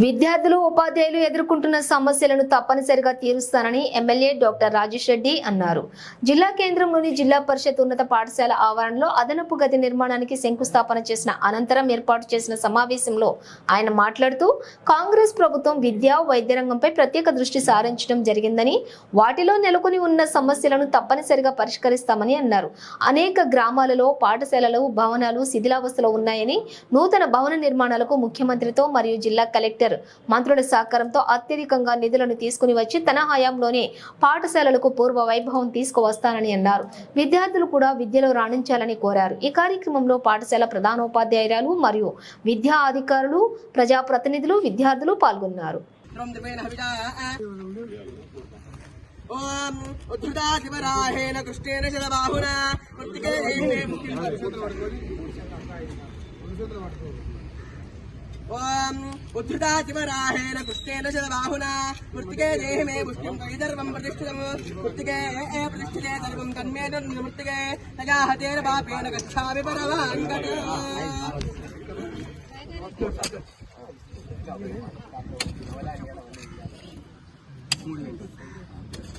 విద్యార్థులు ఉపాధ్యాయులు ఎదుర్కొంటున్న సమస్యలను తప్పనిసరిగా తీరుస్తానని ఎమ్మెల్యే డాక్టర్ రాజేష్ రెడ్డి అన్నారు. జిల్లా కేంద్రంలోని జిల్లా పరిషత్ ఉన్నత పాఠశాల ఆవరణలో అదనపు గది నిర్మాణానికి శంకుస్థాపన చేసిన అనంతరం ఏర్పాటు చేసిన సమావేశంలో ఆయన మాట్లాడుతూ కాంగ్రెస్ ప్రభుత్వం విద్యా వైద్య రంగంపై ప్రత్యేక దృష్టి సారించడం జరిగిందని వాటిలో నెలకొని ఉన్న సమస్యలను తప్పనిసరిగా పరిష్కరిస్తామని అన్నారు. అనేక గ్రామాలలో పాఠశాలలు భవనాలు శిథిలావస్థలో ఉన్నాయని నూతన భవన నిర్మాణాలకు ముఖ్యమంత్రితో మరియు జిల్లా కలెక్టర్ మంత్రుల సహకారంతో అత్యధికంగా నిధులను తీసుకుని వచ్చి తన హయాంలోనే పాఠశాలలకు పూర్వ వైభవం తీసుకువస్తానని అన్నారు. విద్యార్థులు కూడా విద్యలో రాణించాలని కోరారు. ఈ కార్యక్రమంలో పాఠశాల ప్రధానోపాధ్యాయురాలు మరియు విద్యా అధికారులు ప్రజాప్రతినిధులు విద్యార్థులు పాల్గొన్నారు. కృష్ణేన ॐ उद्धृता चिवराहेण च बाहुना मृत्तिके देहि मे पुष्टिं तैदर्वं प्रतिष्ठितं मृत्तिके ये ये प्रतिष्ठिते सर्वं तन्मे तन्मृत्तिके तया हतेन पापेन गच्छामि परमाङ्गटे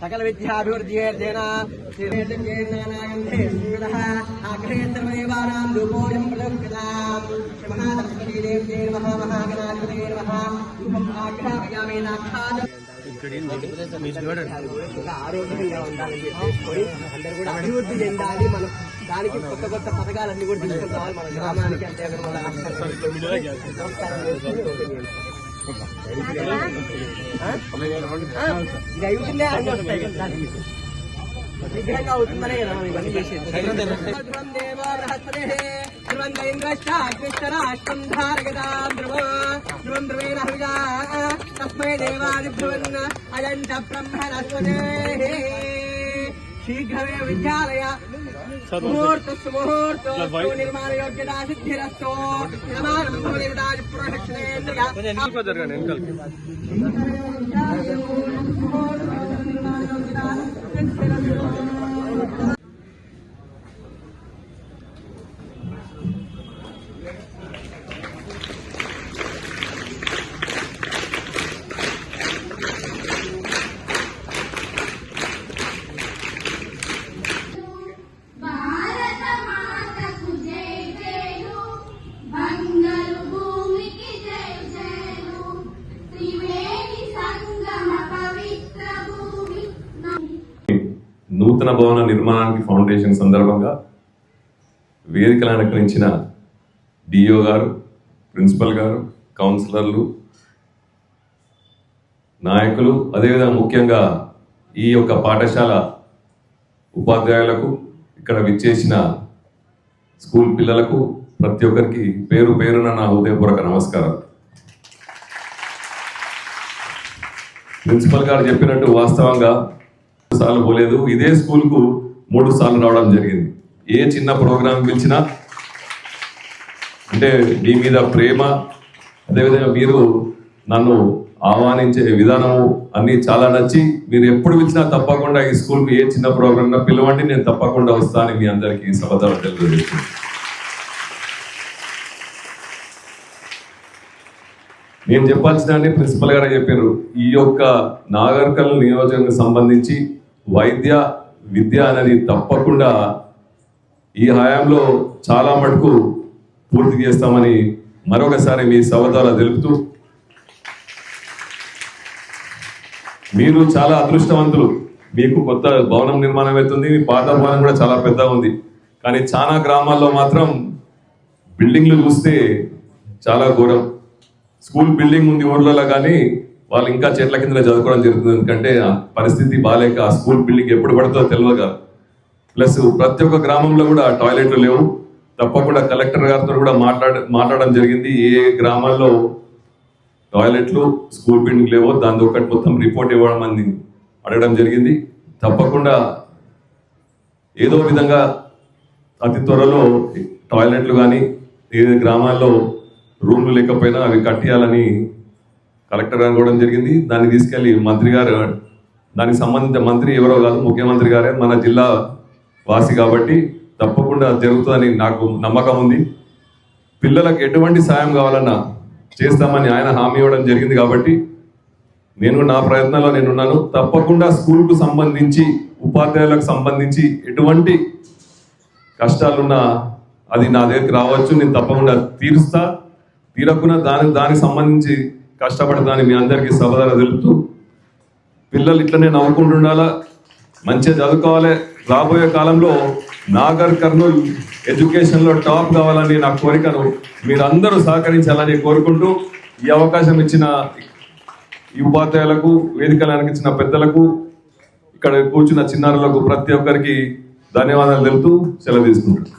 సకల విద్యాభివృద్ధ్యేర్జేన ఆగ్రహేంద్రదేవానాం రూపోయం నమః రూపం ఆరోగ్యంగా ఉండాలని అందరూ కూడా అభివృద్ధి చెందాలి మనం దానికి కొత్త కొత్త పథకాలన్నీ కూడా రావాలి మన గ్రామానికి అంటే అక్కడ మన నమస్కారం ఇది అవుతుందే అన్ని వస్తాయి కదా దానికి. శీఘ్రంగా అవుతుందనే కదా మనం ఇవన్నీ చేసేది ధ్రువం దేవో బృహస్పతిః, నూతన భవన నిర్మాణానికి ఫౌండేషన్ సందర్భంగా వేదికలు అనుకరించిన డిఓ గారు ప్రిన్సిపల్ గారు కౌన్సిలర్లు నాయకులు అదేవిధంగా ముఖ్యంగా ఈ యొక్క పాఠశాల ఉపాధ్యాయులకు ఇక్కడ విచ్చేసిన స్కూల్ పిల్లలకు ప్రతి ఒక్కరికి పేరు పేరున నా హృదయపూర్వక నమస్కారం. ప్రిన్సిపల్ గారు చెప్పినట్టు వాస్తవంగా సార్లు పోలేదు. ఇదే స్కూల్కు మూడు సార్లు రావడం జరిగింది. ఏ చిన్న ప్రోగ్రాం పిలిచినా అంటే మీ మీద ప్రేమ అదేవిధంగా మీరు నన్ను ఆహ్వానించే విధానము అన్ని చాలా నచ్చి మీరు ఎప్పుడు పిలిచినా తప్పకుండా ఈ స్కూల్కి ఏ చిన్న ప్రోగ్రామ్ పిలవండి నేను తప్పకుండా వస్తాను మీ అందరికీ సభద్ర తెలియజేస్తున్నాను. నేను చెప్పాల్సిన ప్రిన్సిపల్ గారు చెప్పారు ఈ యొక్క నాగర్కల్ నియోజకవర్గం సంబంధించి వైద్య విద్య అనేది తప్పకుండా ఈ హయాంలో చాలా మటుకు పూర్తి చేస్తామని మరొకసారి మీ సవతాల తెలుపుతూ మీరు చాలా అదృష్టవంతులు. మీకు కొత్త భవనం నిర్మాణం అవుతుంది మీ పాత భవనం కూడా చాలా పెద్దగా ఉంది. కానీ చాలా గ్రామాల్లో మాత్రం బిల్డింగ్లు చూస్తే చాలా ఘోరం. స్కూల్ బిల్డింగ్ ఉంది ఊర్లలో కానీ వాళ్ళు ఇంకా చెట్ల కింద చదువుకోవడం జరుగుతుంది. ఎందుకంటే ఆ పరిస్థితి బాగాలేక ఆ స్కూల్ బిల్డింగ్ ఎప్పుడు పడుతుందో తెలియక ప్లస్ ప్రతి ఒక్క గ్రామంలో కూడా టాయిలెట్లు లేవు. తప్పకుండా కలెక్టర్ గారితో కూడా మాట్లాడ మాట్లాడడం జరిగింది. ఏ గ్రామాల్లో టాయిలెట్లు స్కూల్ బిల్డింగ్ లేవో దాని ఒకటి మొత్తం రిపోర్ట్ ఇవ్వడం అని అడగడం జరిగింది. తప్పకుండా ఏదో విధంగా అతి త్వరలో టాయిలెట్లు కానీ ఏ గ్రామాల్లో రూమ్లు లేకపోయినా అవి కట్టేయాలని కలెక్టర్ అనుకోవడం జరిగింది. దాన్ని తీసుకెళ్ళి మంత్రి గారు దానికి సంబంధించిన మంత్రి ఎవరో కాదు ముఖ్యమంత్రి గారే మన జిల్లా వాసి కాబట్టి తప్పకుండా జరుగుతుందని నాకు నమ్మకం ఉంది. పిల్లలకు ఎటువంటి సాయం కావాలన్నా చేస్తామని ఆయన హామీ ఇవ్వడం జరిగింది కాబట్టి నేను నా ప్రయత్నంలో నేను ఉన్నాను తప్పకుండా స్కూల్కు సంబంధించి ఉపాధ్యాయులకు సంబంధించి ఎటువంటి కష్టాలున్నా అది నా దగ్గరికి రావచ్చు. నేను తప్పకుండా తీరుస్తా. తీరకున్న దాని దానికి సంబంధించి కష్టపడతానని మీ అందరికీ సభదారా తెలుపుతూ పిల్లలు ఇట్లనే నవ్వుకుంటుండాలా మంచిగా చదువుకోవాలి. రాబోయే కాలంలో నాగర్ కర్నూల్ ఎడ్యుకేషన్లో టాప్ కావాలని నా కోరికను మీరందరూ సహకరించాలని కోరుకుంటూ ఈ అవకాశం ఇచ్చిన ఈ ఉపాధ్యాయులకు వేదికలు అనిపించిన పెద్దలకు ఇక్కడ కూర్చున్న చిన్నారులకు ప్రతి ఒక్కరికి ధన్యవాదాలు తెలుపుతూ సెలవు తీసుకుంటాను